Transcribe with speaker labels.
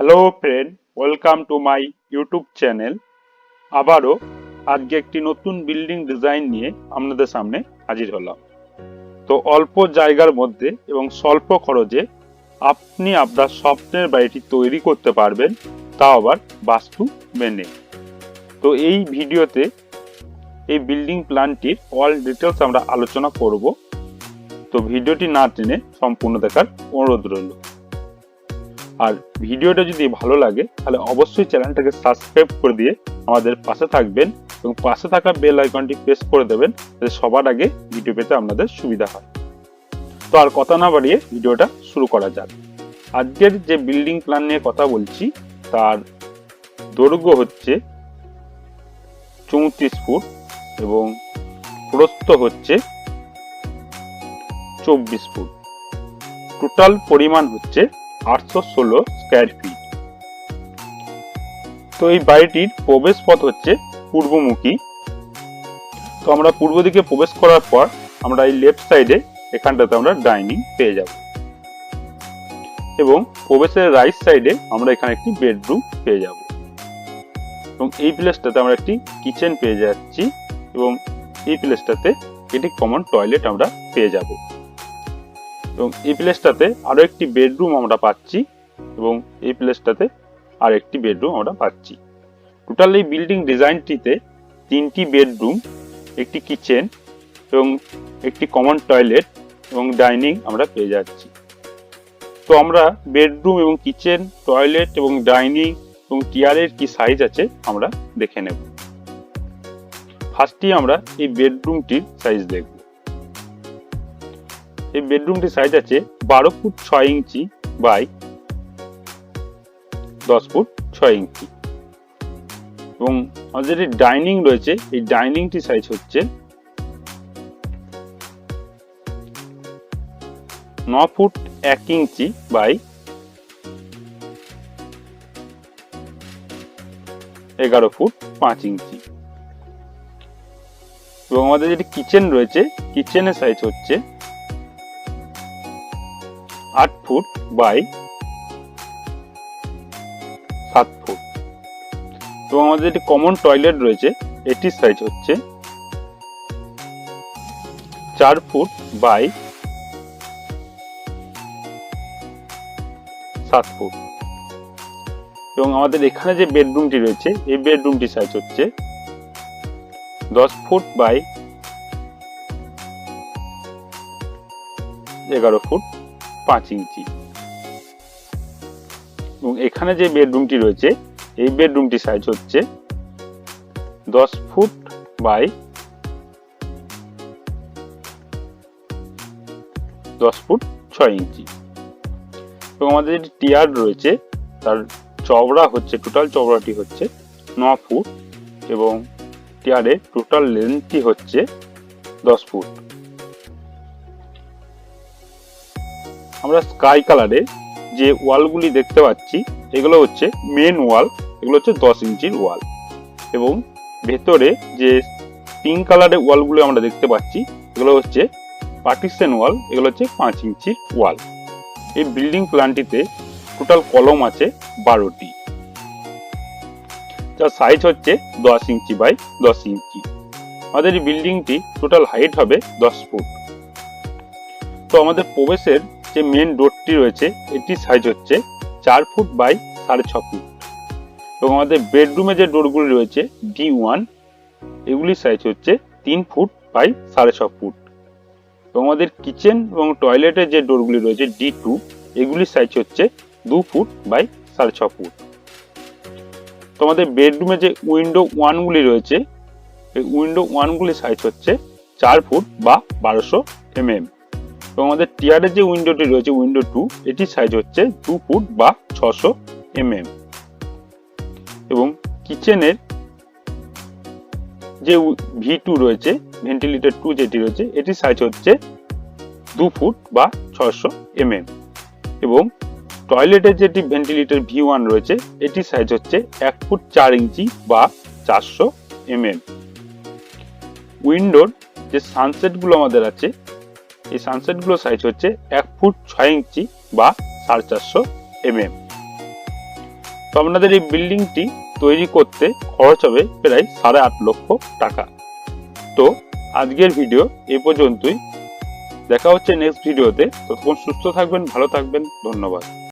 Speaker 1: Hello friend welcome to my YouTube channel আবারও আজকে একটি নতুন বিল্ডিং ডিজাইন নিয়ে আপনাদের সামনে হাজির হলাম। তো অল্প জায়গার মধ্যে এবং স্বল্প খরচে আপনি আপনার স্বপ্নের বাড়িটি তৈরি করতে পারবেন, তাও আবার বাস্তু মেনে। তো এই ভিডিওতে এই বিল্ডিং প্ল্যানটির অল ডিটেলস আমরা আলোচনা করব। তো ভিডিওটি না টেনে সম্পূর্ণ দেখার অনুরোধ রইল। আর ভিডিওটা যদি ভালো লাগে, তাহলে অবশ্যই চ্যানেলটাকে সাবস্ক্রাইব করে দিয়ে আমাদের পাশে থাকবেন এবং পাশে থাকা বেল আইকনটি প্রেস করে দেবেন, যাতে সবার আগে ভিডিও পেতে আপনাদের সুবিধা হয়। তো আর কথা না বাড়িয়ে ভিডিওটা শুরু করা যাক। আজকের যে বিল্ডিং প্ল্যান নিয়ে কথা বলছি, তার দৈর্ঘ্য হচ্ছে চৌত্রিশ ফুট এবং প্রস্থ হচ্ছে চব্বিশ ফুট। টোটাল পরিমাণ হচ্ছে আটশো ষোলো স্কোয়ার ফিট তো এই বাড়িটির প্রবেশ পথ হচ্ছে পূর্বমুখী। তো আমরা পূর্ব দিকে প্রবেশ করার পর আমরা এই লেফট সাইডে এখানটাতে আমরা ডাইনিং পেয়ে যাব। এবং প্রবেশের রাইট সাইডে আমরা এখানে একটি বেডরুম পেয়ে যাব। এবং এই প্লেসটাতে আমরা একটি কিচেন পেয়ে যাচ্ছি এবং এই প্লেসটাতে একটি কমন টয়লেট আমরা পেয়ে যাব। এবং এই প্লেসটাতে আরও একটি বেডরুম আমরা পাচ্ছি এবং এই প্লেসটাতে আর একটি বেডরুম আমরা পাচ্ছি। টোটাল এই বিল্ডিং ডিজাইনটিতে তিনটি বেডরুম একটি কিচেন এবং একটি কমন টয়লেট এবং ডাইনিং আমরা পেয়ে যাচ্ছি। তো আমরা বেডরুম এবং কিচেন টয়লেট এবং ডাইনিং এবং টিয়ারের কি সাইজ আছে আমরা দেখে নেব। ফার্স্টে আমরা এই বেডরুমটির সাইজ দেখব। এই বেডরুমটির সাইজ আছে বারো ফুট ছয় ইঞ্চি বাই দশ ফুট ছয় ইঞ্চি। এবং আমাদের যে ডাইনিং রয়েছে, এই ডাইনিংটি সাইজ হচ্ছে ন ফুট এক ইঞ্চি বাই এগারো ফুট পাঁচ ইঞ্চি। এবং আমাদের যেটি কিচেন রয়েছে কিচেনের সাইজ হচ্ছে আট ফুট বাই সাত ফুট। এবং আমাদের যেটি কমন টয়লেট রয়েছে, এটির সাইজ হচ্ছে চার ফুট বাই সাত ফুট। এবং আমাদের এখানে যে বেডরুমটি রয়েছে, এই বেডরুমটি সাইজ হচ্ছে দশ ফুট বাই এগারো ফুট। পাঁচ ইঞ্চি। এবং এখানে যে বেডরুমটি রয়েছে, এই বেডরুমটি সাইজ হচ্ছে দশ ফুট বাই দশ ফুট ছয় ইঞ্চি। এবং আমাদের যেটি টিয়ার রয়েছে, তার চওড়া হচ্ছে টোটাল চওড়াটি হচ্ছে ন ফুট এবং টিয়ারের টোটাল লেন্থটি হচ্ছে দশ ফুট। আমরা স্কাই কালারে যে ওয়ালগুলি দেখতে পাচ্ছি, এগুলো হচ্ছে মেন ওয়াল এগুলো হচ্ছে দশ ইঞ্চির ওয়াল এবং ভেতরে যে পিঙ্ক কালারের ওয়ালগুলো আমরা দেখতে পাচ্ছি, এগুলো হচ্ছে পার্টিশন ওয়াল এগুলো হচ্ছে পাঁচ ইঞ্চির ওয়াল এই বিল্ডিং প্ল্যানটিতে টোটাল কলম আছে বারোটি। যার সাইজ হচ্ছে দশ ইঞ্চি বাই দশ ইঞ্চি। আমাদের এই বিল্ডিংটি টোটাল হাইট হবে দশ ফুট। তো আমাদের প্রবেশের যে মেন ডোরটি রয়েছে, এটির সাইজ হচ্ছে চার ফুট বাই সাড়ে ছ ফুট এবং আমাদের বেডরুমে যে ডোরগুলি রয়েছে ডি ওয়ান এগুলির সাইজ হচ্ছে তিন ফুট বাই সাড়ে ছ ফুট এবং আমাদের কিচেন এবং টয়লেটের যে ডোরগুলি রয়েছে ডি টু এগুলির সাইজ হচ্ছে দু ফুট বাই সাড়ে ছ ফুট তো আমাদের বেডরুমে যে উইন্ডো ওয়ানগুলি রয়েছে, এই উইন্ডো ওয়ানগুলির সাইজ হচ্ছে চার ফুট বা বারোশো এম এম এবং আমাদের টিয়ারের যে উইন্ডোটি রয়েছে, উইন্ডো টু, এটির সাইজ হচ্ছে দু ফুট বা ছশো এম এম এবং কিচেনের যে ভি টু রয়েছে ভেন্টিলেটর টু যেটি রয়েছে, এটির সাইজ হচ্ছে দু ফুট বা ছশো এম এম এবং টয়লেটের যেটি ভেন্টিলেটর ভি ওয়ান রয়েছে, এটির সাইজ হচ্ছে এক ফুট চার ইঞ্চি বা চারশো এম এম উইন্ডোর যে সানসেটগুলো আমাদের আছে এই সানসেটগুলোর সাইজ হচ্ছে এক ফুট ছয় ইঞ্চি বা সাড়ে চারশো এম এম তো আপনাদের এই বিল্ডিংটি তৈরি করতে খরচ হবে প্রায় সাড়ে আট লক্ষ টাকা। তো আজকের ভিডিও এ পর্যন্তই। দেখা হচ্ছে নেক্সট ভিডিওতে ততক্ষণ সুস্থ থাকবেন, ভালো থাকবেন। ধন্যবাদ।